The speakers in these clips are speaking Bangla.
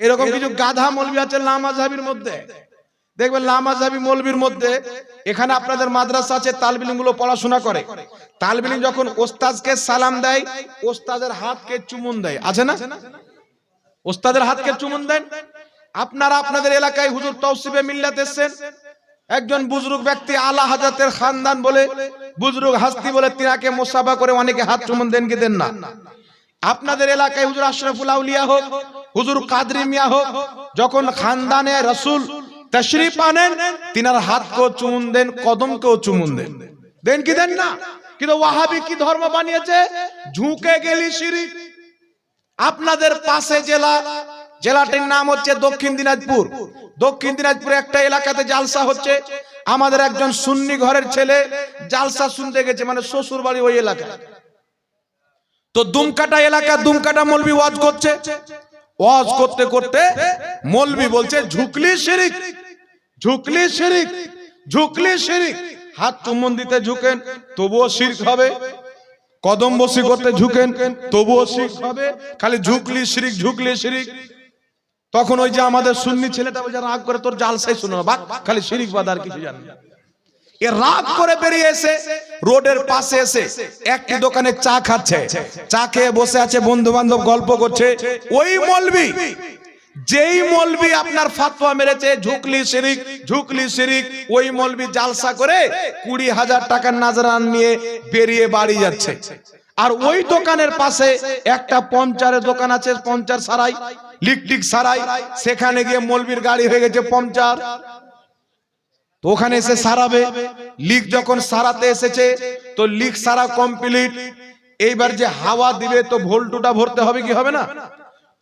এরকম কিছু গাধা মলবি আছে লামাজাবির মধ্যে। দেখবেন লামাজাবি মলবির মধ্যে এখানে আপনাদের মাদ্রাসা আছে তালবিলিমগুলো পড়াশোনা করে। তালবিলিম যখন ওস্তাদকে সালাম দেয় ওস্তাদের হাতকে চুমুন দেয়। আছে না? ওস্তাদের হাতকে চুমুন দেন। আপনারা আপনাদের এলাকায় হুজুর তৌসিফে মিল্লাত এসেছেন। একজন বুজরুগ ব্যক্তি আলা হাজাতের খানদান বলে বুজরুগ হাস্তি বলে তিনাকে মোসাফা করে অনেকে হাত চুমুন দেন কি দেন না। আপনাদের এলাকায় হুজুর আশরাফুল আউলিয়া হোক হুজুর কাদরি মিয়া হোক, যখন খানদানে রসুল তশরিফ আনেন, তিনার হাতকেও চুমুন দেন, কদমকেও চুমুন দেন। দেন কি দেন না? কিন্তু ওয়াহাবি কি ধর্ম বানিয়েছে? ঝুঁকে গেলি শিরিক। আপনাদের পাশে জেলা, জেলাটির নাম হচ্ছে দক্ষিণ দিনাজপুর। দক্ষিণ দিনাজপুরে একটা এলাকাতে জালসা হচ্ছে। আমাদের একজন সুন্নি ঘরের ছেলে জালসা শুনতে গেছে মানে শ্বশুর বাড়ি ওই এলাকায়। তো দুমকাটা এলাকা, দুমকাটা মলবি ওয়াজ করছে। ওয়াজ করতে করতে মলবি বলছে ঝুকলি শিরিক ঝুকলি শিরিক ঝুকলি শিরিক। হাত চুম্বন দিতে ঝুকেন তবুও শিরক হবে। কদম বসি করতে ঝুকেন তবুও শিরক হবে। খালি ঝুকলি শিরিক ঝুকলি শিরিক। তখন ওই যে আমাদের সুন্নি ছেলেটা বলছে রাগ করে তোর জালসাই শুনো না বাক খালি শিরিক বাদ আর কিছু জানি না। এ রাগ করে বেরিয়ে এসে রোডের পাশে এসে একটি দোকানে চা খাচ্ছে। চা খেয়ে বসে আছে বন্ধু বান্ধব গল্প করছে। ওই মলবি, যেই মলবি আপনার ফাতোয়া মেরেছে, ঝুকলি শিরিক ঝুকলি শিরিক, ওই মলবি জালসা করে কুড়ি হাজার টাকার নাজরান নিয়ে বেরিয়ে বাড়ি যাচ্ছে। আর ওই দোকানের পাশে একটা পঞ্চারের দোকান আছে পঞ্চার সারাই, লিকটিক সারাই। সেখানে গিয়ে মলবির গাড়ি হয়ে গেছে পঞ্চার তো ওখানে এসে সারাবে। লিক যখন সারাতে এসেছে, তো লিক সারা কমপ্লিট এইবার যে হাওয়া দিবে, তো ভোল্টুটা ভরতে হবে কি হবে না?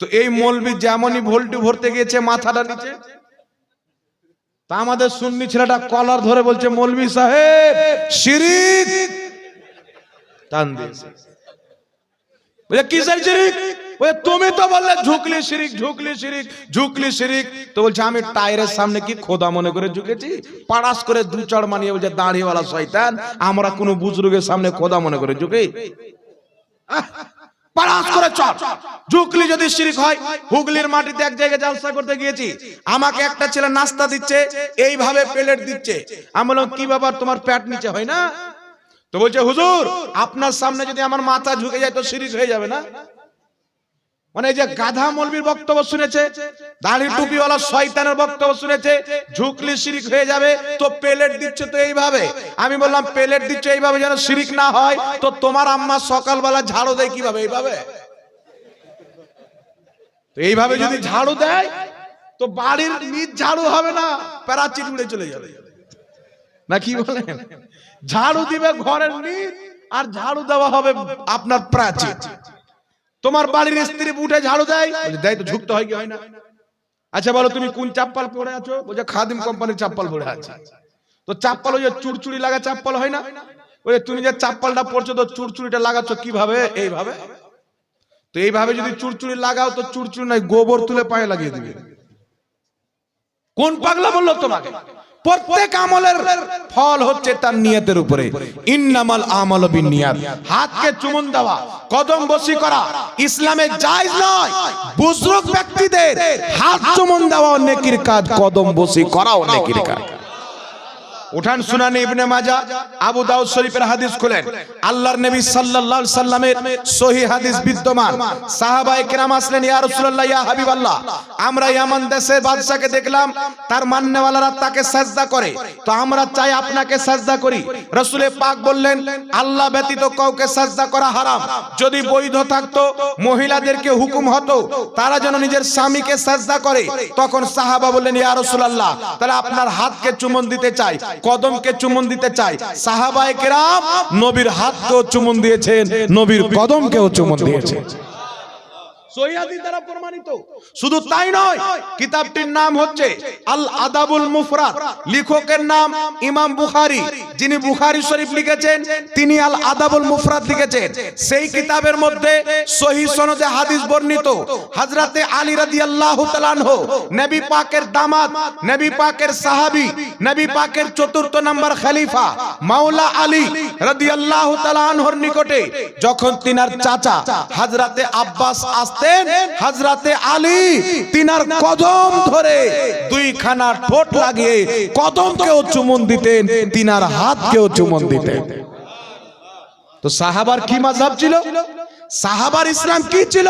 তো এই মলবি যেমনই ভোল্টু ভরতে গিয়েছে, মাথাটা নিচে। তা আমাদের সুন্নি ছেলেটা কলার ধরে বলছে, মলবি সাহেব, শিরিক। টান দিয়েছে। বলে, কিসের তুমি তো বললে ঝুকলি শিরিক ঝুকলি শিরিক ঝুকলি শিরিক। তো বলছে, আমি টায়ারের সামনে কি খোদা মনে করে ঝুঁকেছি? পাড়াস করে দু চড় মানিয়ে বলছে, দাঁড়িয়েওয়ালা শয়তান, আমরা কোনো বুজরুগের সামনে খোদা মনে করে ঝুঁকি? পাড়াস করে ঝুকলি যদি শিরিক হয়, হুগলির মাটিতে এক জায়গায় জালসা করতে গিয়েছি। আমাকে একটা ছেলে নাস্তা দিচ্ছে, এইভাবে প্লেট দিচ্ছে। আমি বললাম, কি ব্যাপার, তোমার প্যাট নিচে হয় না? তো বলছে, হুজুর, আপনার সামনে যদি আমার মাথা ঝুঁকে যায় তো শিরিক হয়ে যাবে না? মানে যে গাধা মলবির বক্তব্য শুনেছে দাড়ি টুপিওয়ালা শয়তানের বক্তব্য শুনেছে, ঝুঁকলি শিরিক হয়ে যাবে, তো প্লেট দিচ্ছে তো এইভাবে। আমি বললাম, পেলেট দিচ্ছে এইভাবে যেন শিরিক না হয়, তো তোমার আম্মা সকালবেলা ঝাড়ু দেয় কীভাবে এইভাবে? তো এইভাবে যদি ঝাড়ু দেয়, তো বাড়ির নিজ ঝাড়ু হবে না, প্যারাচিট উড়ে চলে যাবে। না কি বলেন? ঝাড়ু দিবে ঘরের নিচ আর ঝাড়ু দেওয়া হবে আপনার প্রাচীর। তোমার বাড়ির স্ত্রী উঠে ঝাড়ু দেয় দেয় তো ঝুঁকতে হয় কি হয় না? আচ্ছা বলো তুমি কোন চাপ্পাল পরে আছো? বলছে খাদিম কোম্পানির চাপ্পাল পরে আছে। তো চাপ্পাল ওই যে চুরচুরি লাগা চাপ্পাল হয় না? বলে তুমি যে চাপ্পালটা পরছো তো চুরচুরিটা লাগাচ্ছ কীভাবে? এইভাবে। তো এইভাবে যদি চুরচুরি লাগাও তো চুরচুরি নাই গোবর তুলে পায়ে লাগিয়ে দিবে। কোন পাগলা বলল তোমাকে? প্রত্যেক আমলের ফল হচ্ছে তার নিয়তের উপরে। ইন্নামাল আমল বিনিয়াত। হাতকে চুমুন দেওয়া, কদম বসি করা, ইসলামে জায়েজ নয় বুজরুক ব্যক্তিদের হাত চুমুন দেওয়া নেকির কাজ, কদম বসি করাও নেকির কাজ। উঠান শুনানি ইবনে মাজা আবু দাউদ শরীফের হাদিস খুলেন। আল্লাহর নবী সাল্লাল্লাহু আলাইহি সাল্লামের সহি হাদিস বিদ্যমান। সাহাবায়ে কেরাম আসলেন, ইয়া রাসূলুল্লাহ, ইয়া হাবিবাল্লাহ, আমরা ইয়ামান দেশের বাদশাকে দেখলাম, তার মান্যওয়ালারা তাকে সাজদা করে। তো আমরা চাই আপনাকে সাজদা করি। রাসূলে পাক বললেন, আল্লাহ ব্যতীত কাউকে সাজদা করা হারাম। যদি বৈধ থাকতো, মহিলাদেরকে হুকুম হতো, তারা যেন নিজের স্বামীকে সাজদা করে। তখন সাহাবা বললেন, ইয়া রাসূলুল্লাহ, তাহলে আপনার হাতকে চুমন দিতে চাই। কদমকে চুমন দিতে চাই। সাহাবায়ে কেরাম নবীর হাতকেও চুমন দিয়েছেন নবীর কদমকেও চুমন দিয়েছেন। সহিহাদি দ্বারা প্রমাণিত। শুধু তাই নয় কিতাবটির নাম হচ্ছে আল আদাবুল মুফরাদ। লেখকের নাম ইমাম বুখারী। যিনি বুখারী শরীফ লিখেছেন তিনি আল আদাবুল মুফরাদ লিখেছেন। সেই কিতাবের মধ্যে সনদে হাদিস বর্ণিত। হযরতে আলী রাদিয়াল্লাহু তাআলা আনহু নবী পাকের দামাত নবী পাকের সাহাবী নবী পাকের চতুর্থ নাম্বার খলিফা মাওলা আলী রাদিয়াল্লাহু তাআলা আনহুর নিকটে যখন তিনার চাচা হযরতে আব্বাস আসতেন আসতেন হাজরাতে আলী, তিনার কদম ধরে দুইখানা ঠোঁট লাগিয়ে কদমকেও চুমন দিতেন, তিনার হাতকেও চুমন দিতেন। তো সাহাবার কি মাযহাব ছিল? সাহাবার ইসলাম কি ছিল?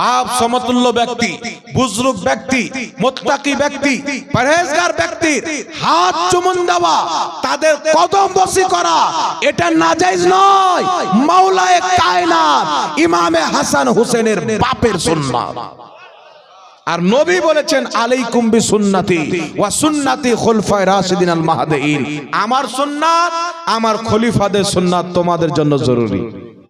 বাপ সমতুল্য ব্যক্তি বুজরুক ব্যক্তি, মোত্তাকি ব্যক্তি, পরহেজগার ব্যক্তি হাত চুমন দেওয়া, তাদের কদম বসি করা, এটা নাজাইজ নয়। মাওলায়ে কায়নাত, ইমামে হাসান হোসেনের বাপের সুন্নাত। আর নবী বলেছেন, আলাইকুম বি সুন্নতি ওয়া সুন্নতি খুলফায়ে রাশিদিন আল মাহদিন আমার সুন্নাত, আমার খলিফাদের সুন্নাত তোমাদের জন্য জরুরি।